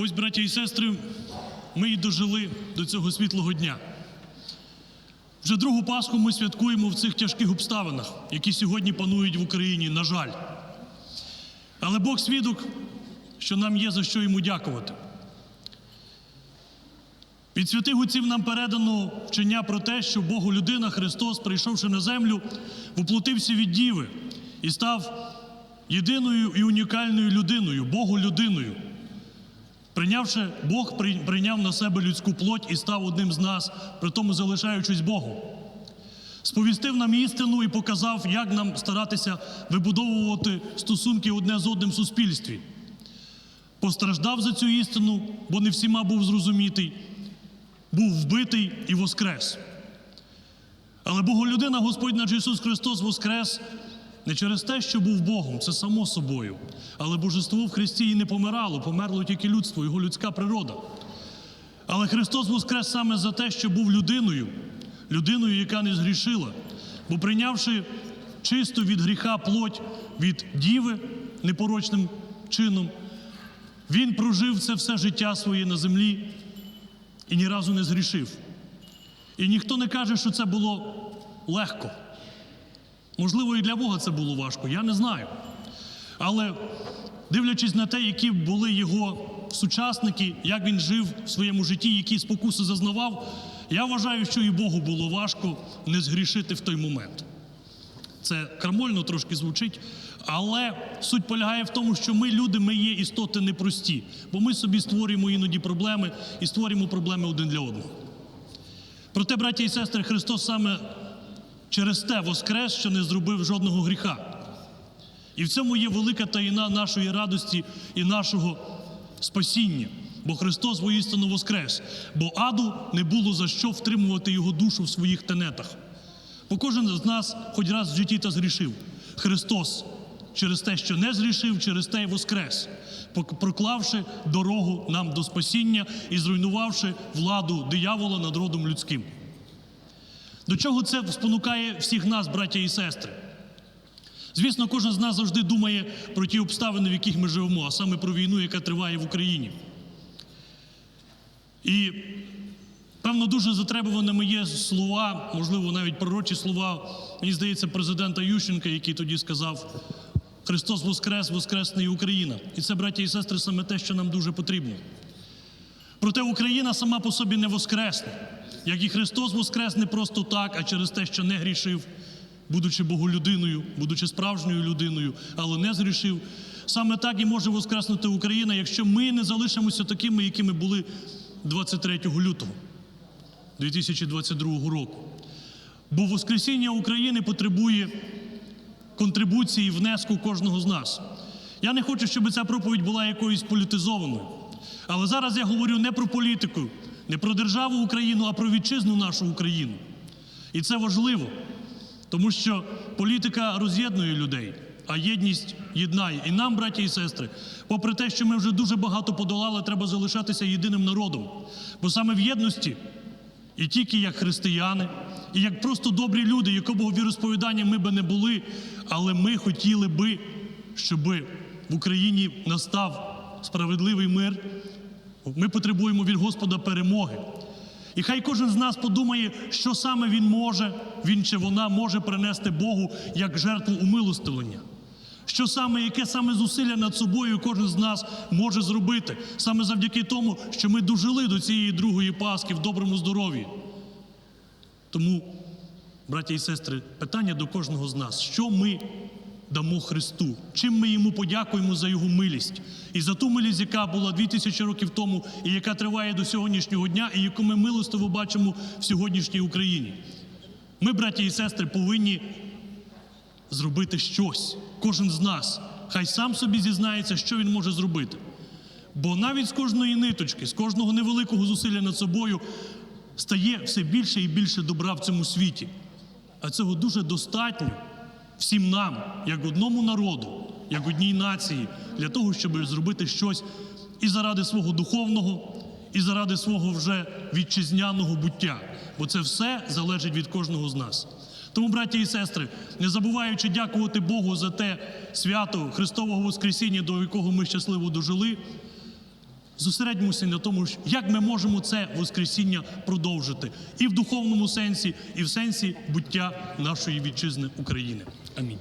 Ось, браття і сестри, ми і дожили до цього світлого дня. Вже другу Пасху ми святкуємо в цих тяжких обставинах, які сьогодні панують в Україні, на жаль. Але Бог свідок, що нам є за що йому дякувати. Від святих отців нам передано вчення про те, що Богу людина, Христос, прийшовши на землю, воплотився від Діви і став єдиною і унікальною людиною, Богу людиною. Прийнявши Бог, прийняв на себе людську плоть і став одним з нас, при тому залишаючись Богом. Сповістив нам істину і показав, як нам старатися вибудовувати стосунки одне з одним в суспільстві. Постраждав за цю істину, бо не всіма був зрозумітий, був вбитий і воскрес. Але Боголюдина, Господь наш Ісус Христос воскрес не через те, що був Богом, це само собою. Але божество в Христі і не помирало, померло тільки людство, його людська природа. Але Христос воскрес саме за те, що був людиною, людиною, яка не згрішила. Бо прийнявши чисту від гріха плоть від діви непорочним чином, він прожив це все життя своє на землі і ні разу не згрішив. І ніхто не каже, що це було легко. Можливо, і для Бога це було важко, я не знаю. Але дивлячись на те, які були його сучасники, як він жив в своєму житті, які спокуси зазнавав, я вважаю, що і Богу було важко не згрішити в той момент. Це крамольно трошки звучить, але суть полягає в тому, що ми, люди, ми є істоти непрості, бо ми собі створюємо іноді проблеми і створюємо проблеми один для одного. Проте, браті і сестри, Христос саме через те воскрес, що не зробив жодного гріха. І в цьому є велика таїна нашої радості і нашого спасіння. Бо Христос воістину воскрес, бо аду не було за що втримувати його душу в своїх тенетах. Бо кожен з нас хоч раз в житті та згрішив. Христос через те, що не згрішив, через те й воскрес, проклавши дорогу нам до спасіння і зруйнувавши владу диявола над родом людським. До чого це спонукає всіх нас, браття і сестри? Звісно, кожен з нас завжди думає про ті обставини, в яких ми живемо, а саме про війну, яка триває в Україні. І певно дуже затребуваними є слова, можливо, навіть пророчі слова, мені здається, президента Ющенка, який тоді сказав: Христос Воскрес, Воскресне і Україна. І це, браття і сестри, саме те, що нам дуже потрібно. Проте Україна сама по собі не воскресне, як і Христос воскрес не просто так, а через те, що не грішив, будучи Боголюдиною, будучи справжньою людиною, але не згрішив. Саме так і може воскреснути Україна, якщо ми не залишимося такими, якими були 23 лютого 2022 року. Бо Воскресіння України потребує контрибуції, внеску кожного з нас. Я не хочу, щоб ця проповідь була якоюсь політизованою. Але зараз я говорю не про політику, не про державу Україну, а про вітчизну нашу Україну. І це важливо, тому що політика роз'єднує людей, а єдність єднає. І нам, браті і сестри, попри те, що ми вже дуже багато подолали, треба залишатися єдиним народом. Бо саме в єдності і тільки як християни, і як просто добрі люди, якого віросповідання ми би не були, але ми хотіли би, щоб в Україні настав справедливий мир. Ми потребуємо від Господа перемоги. І хай кожен з нас подумає, що саме він може, він чи вона може принести Богу як жертву умилостивлення. Що саме, яке саме зусилля над собою кожен з нас може зробити, саме завдяки тому, що ми дожили до цієї другої Пасхи в доброму здоров'ї. Тому, браття і сестри, питання до кожного з нас: що ми дамо Христу? Чим ми йому подякуємо за його милість і за ту милість, яка була дві тисячі років тому, і яка триває до сьогоднішнього дня, і яку ми милостиво бачимо в сьогоднішній Україні. Ми, браття і сестри, повинні зробити щось. Кожен з нас. Хай сам собі зізнається, що він може зробити. Бо навіть з кожної ниточки, з кожного невеликого зусилля над собою стає все більше і більше добра в цьому світі. А цього дуже достатньо всім нам, як одному народу, як одній нації, для того, щоб зробити щось і заради свого духовного, і заради свого вже вітчизняного буття. Бо це все залежить від кожного з нас. Тому, браті і сестри, не забуваючи дякувати Богу за те свято Христового Воскресіння, до якого ми щасливо дожили, Зосередьмося на тому, як ми можемо це Воскресіння продовжити і в духовному сенсі, і в сенсі буття нашої вітчизни України. Амінь.